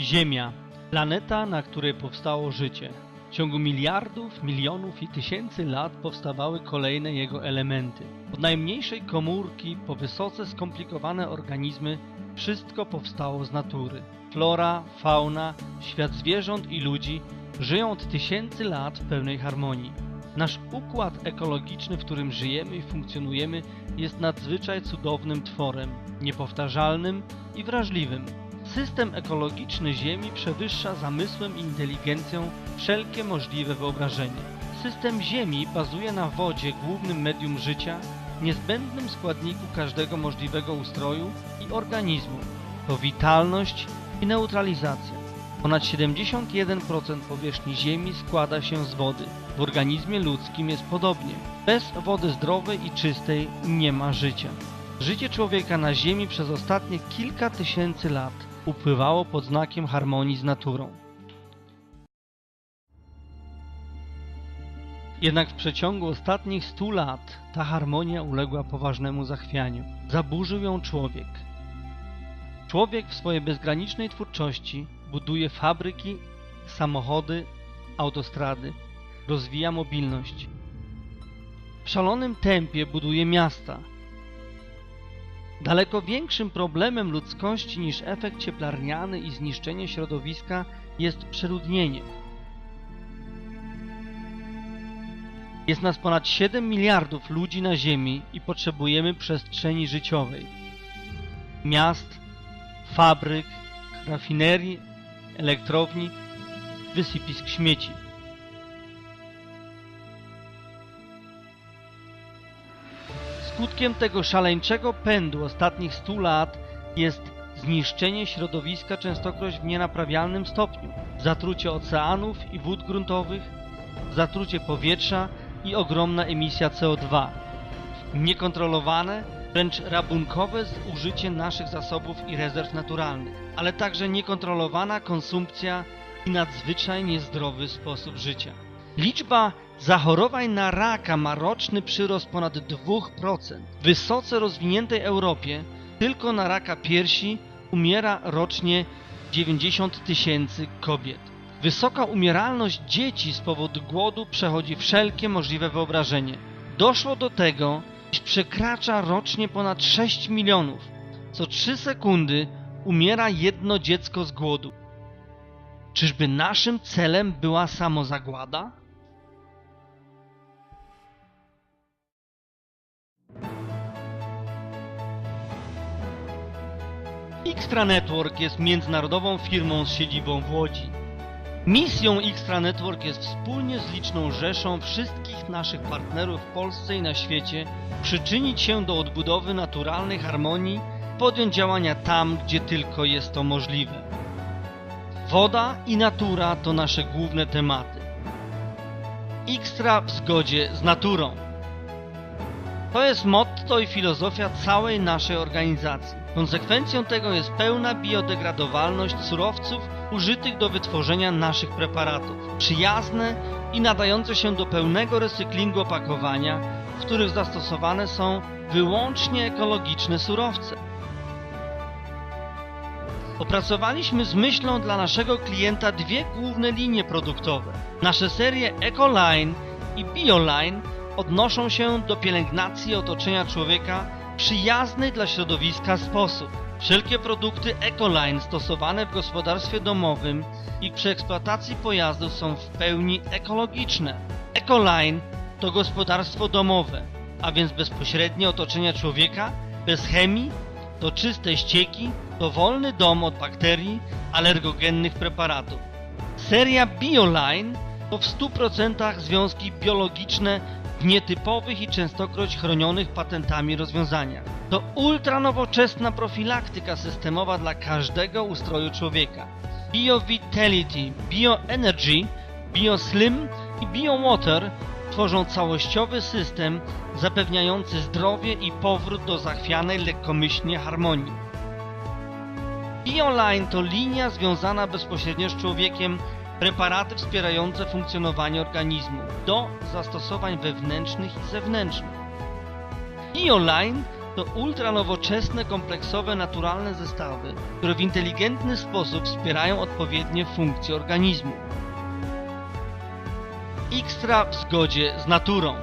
Ziemia. Planeta, na której powstało życie. W ciągu miliardów, milionów i tysięcy lat powstawały kolejne jego elementy. Od najmniejszej komórki po wysoce skomplikowane organizmy wszystko powstało z natury. Flora, fauna, świat zwierząt i ludzi żyją od tysięcy lat w pełnej harmonii. Nasz układ ekologiczny, w którym żyjemy i funkcjonujemy, jest nadzwyczaj cudownym tworem, niepowtarzalnym i wrażliwym. System ekologiczny Ziemi przewyższa zamysłem i inteligencją wszelkie możliwe wyobrażenie. System Ziemi bazuje na wodzie, głównym medium życia, niezbędnym składniku każdego możliwego ustroju i organizmu. To witalność i neutralizacja. Ponad 71% powierzchni Ziemi składa się z wody. W organizmie ludzkim jest podobnie. Bez wody zdrowej i czystej nie ma życia. Życie człowieka na Ziemi przez ostatnie kilka tysięcy lat upływało pod znakiem harmonii z naturą. Jednak w przeciągu ostatnich 100 lat ta harmonia uległa poważnemu zachwianiu. Zaburzył ją człowiek. Człowiek w swojej bezgranicznej twórczości buduje fabryki, samochody, autostrady, rozwija mobilność. W szalonym tempie buduje miasta. Daleko większym problemem ludzkości niż efekt cieplarniany i zniszczenie środowiska jest przeludnienie. Jest nas ponad 7 miliardów ludzi na Ziemi i potrzebujemy przestrzeni życiowej. Miast, fabryk, rafinerii, elektrowni, wysypisk śmieci. Skutkiem tego szaleńczego pędu ostatnich 100 lat jest zniszczenie środowiska częstokroć w nienaprawialnym stopniu, zatrucie oceanów i wód gruntowych, zatrucie powietrza i ogromna emisja CO2. Niekontrolowane, wręcz rabunkowe zużycie naszych zasobów i rezerw naturalnych, ale także niekontrolowana konsumpcja i nadzwyczaj niezdrowy sposób życia. Liczba zachorowań na raka ma roczny przyrost ponad 2%. W wysoce rozwiniętej Europie tylko na raka piersi umiera rocznie 90 tysięcy kobiet. Wysoka umieralność dzieci z powodu głodu przechodzi wszelkie możliwe wyobrażenie. Doszło do tego, iż przekracza rocznie ponad 6 milionów. Co 3 sekundy umiera jedno dziecko z głodu. Czyżby naszym celem była samozagłada? Xtra Network jest międzynarodową firmą z siedzibą w Łodzi. Misją Xtra Network jest wspólnie z liczną rzeszą wszystkich naszych partnerów w Polsce i na świecie przyczynić się do odbudowy naturalnej harmonii, podjąć działania tam, gdzie tylko jest to możliwe. Woda i natura to nasze główne tematy. Xtra w zgodzie z naturą. To jest motto i filozofia całej naszej organizacji. Konsekwencją tego jest pełna biodegradowalność surowców użytych do wytworzenia naszych preparatów. Przyjazne i nadające się do pełnego recyklingu opakowania, w których zastosowane są wyłącznie ekologiczne surowce. Opracowaliśmy z myślą dla naszego klienta dwie główne linie produktowe. Nasze serie EcoLine i BioLine odnoszą się do pielęgnacji otoczenia człowieka przyjazny dla środowiska sposób. Wszelkie produkty EcoLine stosowane w gospodarstwie domowym i przy eksploatacji pojazdów są w pełni ekologiczne. EcoLine to gospodarstwo domowe, a więc bezpośrednie otoczenie człowieka, bez chemii, to czyste ścieki, to wolny dom od bakterii, alergogennych preparatów. Seria BioLine to w 100% związki biologiczne nietypowych i częstokroć chronionych patentami rozwiązaniach. To ultranowoczesna profilaktyka systemowa dla każdego ustroju człowieka. BioVitality, BioEnergy, BioSlim i BioWater tworzą całościowy system zapewniający zdrowie i powrót do zachwianej lekkomyślnie harmonii. BioLine to linia związana bezpośrednio z człowiekiem preparaty wspierające funkcjonowanie organizmu do zastosowań wewnętrznych i zewnętrznych. BioLine to ultranowoczesne, kompleksowe, naturalne zestawy, które w inteligentny sposób wspierają odpowiednie funkcje organizmu. Xtra w zgodzie z naturą.